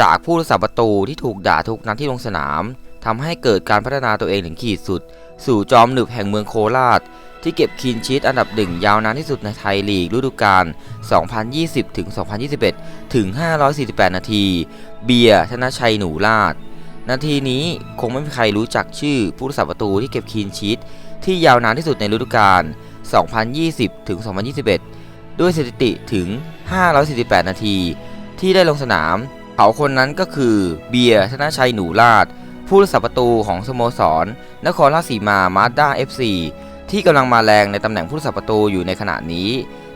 จากผู้รักษาประตูที่ถูกด่าทุกนัดที่ลงสนามทำให้เกิดการพัฒนาตัวเองถึงขีดสุด สู่จอมหนึบแห่งเมืองโคราช ที่เก็บคีนชีตอันดับหนึ่งยาวนานที่สุดในไทยลีกฤดูกาล 2020 ถึง 2021 ถึง 548 นาที เบียร์ธนชัยหนูลาดนาทีนี้คงไม่มีใครรู้จักชื่อผู้รักษาประตูที่เก็บคีนชีตที่ยาวนานที่สุดในฤดูกาล 2020 ถึง 2021 ด้วยสถิติถึง 548 นาที ที่ได้ลงสนาม เขาคนนั้นก็คือเบียร์ธนชัยหนูลาดผู้รักษาประตูของสโมสร นครราชสีมามาสด้า FC ที่กำลังมาแรงในตำแหน่งผู้รักษาประตูอยู่ในขณะนี้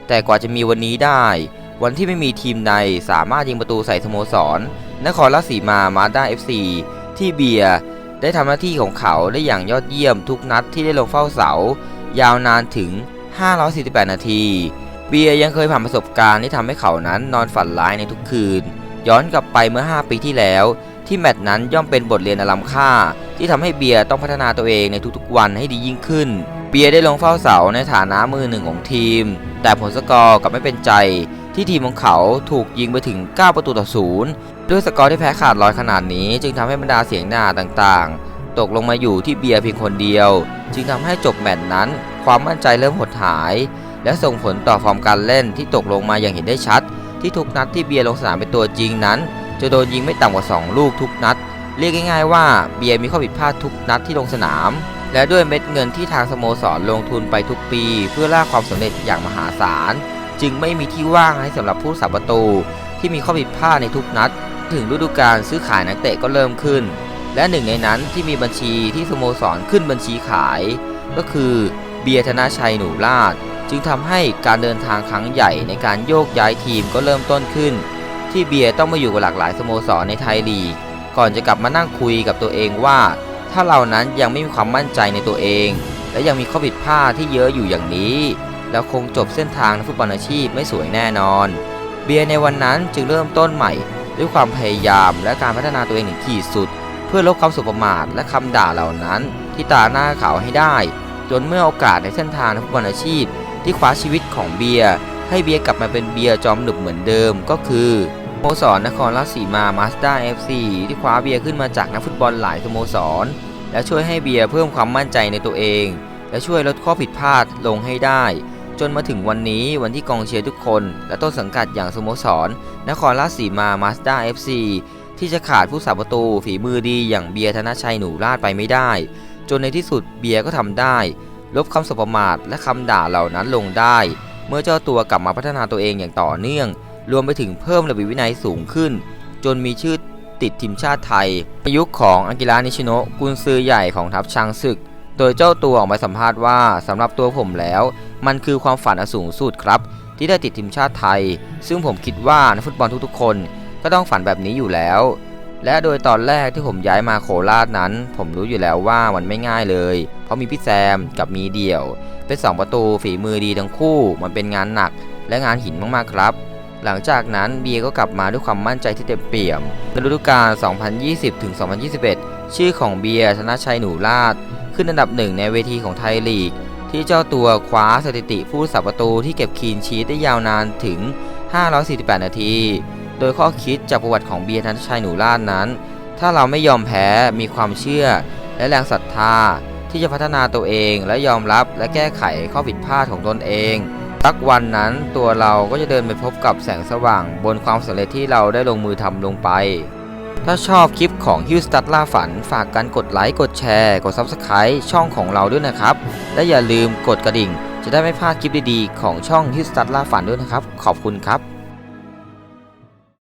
แต่กว่าจะมีวันนี้ได้ วันที่ไม่มีทีมใดสามารถยิงประตูใส่สโมสร นครราชสีมามาสด้า FC ที่เบียร์ได้ทำหน้าที่ของเขาได้อย่างยอดเยี่ยมทุกนัดที่ได้ลงเฝ้าเสา ยาวนานถึง 548 นาที เบียร์ยังเคยผ่านประสบการณ์ที่ทำให้เขานั้นนอนฝันร้ายในทุกคืน ย้อนกลับไปเมื่อ 5 ปีที่แล้ว ที่แมตช์นั้นย่อมเป็นบทเรียนอันล้ำค่า ที่ทำให้เบียร์ต้องพัฒนาตัวเองในทุกๆวันให้ดียิ่งขึ้น เบียร์ได้ลงเฝ้าเสาในฐานะมือหนึ่งของทีม แต่ผลสกอร์กลับไม่เป็นใจ ที่ทีมของเขาถูกยิงไปถึง 9 ประตูต่อศูนย์ด้วยสกอร์ที่แพ้ขาดลอยขนาดนี้ จึงทำให้บรรดาเสียงหน้าต่างๆ ตกลงมาอยู่ที่เบียร์เพียงคนเดียว จึงทำให้จบแมตช์นั้น ความมั่นใจเริ่มหดหาย และส่งผลต่อฟอร์มการเล่นที่ตกลงมาอย่างเห็นได้ชัด ที่ทุกนัดที่เบียร์ลงสนามเป็นตัวจริงนั้น จะโดนยิงไม่ต่ำกว่า 2 ลูกทุกนัด เรียกง่ายๆว่าเบียร์มีข้อผิดพลาดทุกนัดที่ลงสนาม และด้วยเม็ดเงินที่ทางสโมสรลงทุนไปทุกปี เพื่อล่าความสำเร็จอย่างมหาศาล จึงไม่มีที่ว่างให้สำหรับผู้สับประตู ที่มีข้อผิดพลาดในทุกนัด ถึงฤดูกาลซื้อขายนักเตะก็เริ่มขึ้น และหนึ่งในนั้นที่มีบัญชีที่สโมสรขึ้นบัญชีขาย ก็คือเบียร์ธนาชัยหนูลาด จึงทำให้การเดินทางครั้งใหญ่ในการโยกย้ายทีมก็เริ่มต้นขึ้น ที่เบียร์ต้องมาอยู่กับหลากหลายสโมสรในไทยลีก ก่อนจะกลับมานั่งคุยกับตัวเองว่า ถ้าเรานั้นยังไม่มีความมั่นใจในตัวเอง และยังมีข้อผิดพลาดที่เยอะอยู่อย่างนี้ แล้วคงจบเส้นทางนักฟุตบอลอาชีพไม่สวยแน่นอน เบียร์ในวันนั้นจึงเริ่มต้นใหม่ ด้วยความพยายามและการพัฒนาตัวเองถึงขีดสุด เพื่อลบความสุประมาทและคำด่าเหล่านั้น ที่ตาหน้าเขาให้ได้ จนเมื่อโอกาสในเส้นทางนักฟุตบอลอาชีพ ที่คว้าชีวิตของเบียร์ให้เบียร์กลับมาเป็นเบียร์จอมหนึบเหมือนเดิมก็คือสโมสรนครราชสีมามาสด้าเอฟซีที่คว้าเบียร์ขึ้นมาจากนักฟุตบอลหลายสโมสร และช่วยให้เบียร์เพิ่มความมั่นใจในตัวเอง และช่วยลดข้อผิดพลาดลงให้ได้ จนมาถึงวันนี้วันที่กองเชียร์ทุกคน และต้นสังกัดอย่างสโมสร นครราชสีมามาสด้าเอฟซีที่จะขาดผู้สาประตูฝีมือดีอย่างเบียร์ธนชัยหนูลาดไปไม่ได้ จนในที่สุดเบียร์ก็ทำได้ ลบคำสบประมาทและคำด่าเหล่านั้นลงได้ เมื่อเจ้าตัวกลับมาพัฒนาตัวเองอย่างต่อเนื่อง รวมไปถึงเพิ่มระเบียบวินัยสูงขึ้น จนมีชื่อติดทีมชาติไทยยุคของอังกิรานิชิโนะกุนซือใหญ่ของทัพช้างศึก โดยเจ้าตัวออกมาสัมภาษณ์ว่าสำหรับตัวผมแล้ว มันคือความฝันอันสูงสุดครับ ที่ได้ติดทีมชาติไทย ซึ่งผมคิดว่านักฟุตบอลทุกๆ คน ก็ต้องฝันแบบนี้อยู่แล้ว และโดยตอนแรกที่ผมย้ายมาโคราชนั้น ผมรู้อยู่แล้วว่ามันไม่ง่ายเลย เพราะมีพี่แซมกับมีเดี่ยว เป็นสองประตูฝีมือดีทั้งคู่ มันเป็นงานหนักและงานหินมากๆครับ หลังจากนั้นเบียก็กลับมาด้วยความมั่นใจที่เต็มเปี่ยมในฤดูกาล 2020ถึง2021 ชื่อของเบียร์ธนชัยหนูลาดขึ้นอันดับหนึ่งในเวทีของไทยลีก ที่เจ้าตัวคว้าสถิติผู้สับประตูที่เก็บคีนชีตได้ยาวนานถึง 548 นาที โดยข้อคิดจากประวัติของเบียร์ธนชัยหนูลาดนั้น ถ้าเราไม่ยอมแพ้มีความเชื่อ และแรงศรัทธา ที่จะพัฒนาตัวเองและยอมรับและแก้ไขข้อผิดพลาดของตนเองสักวันนั้นตัวเราก็จะเดินไปพบกับแสงสว่าง บนความสำเร็จที่เราได้ลงมือทำลงไป ถ้าชอบคลิปของฮิวสตัดล่าฝัน ฝากกันกดไลค์ กดแชร์ กด Subscribe ช่องของเราด้วยนะครับ และอย่าลืมกดกระดิ่ง จะได้ไม่พลาดคลิปดีๆ ของช่องฮิวสตัดล่าฝันด้วยนะครับ ขอบคุณครับ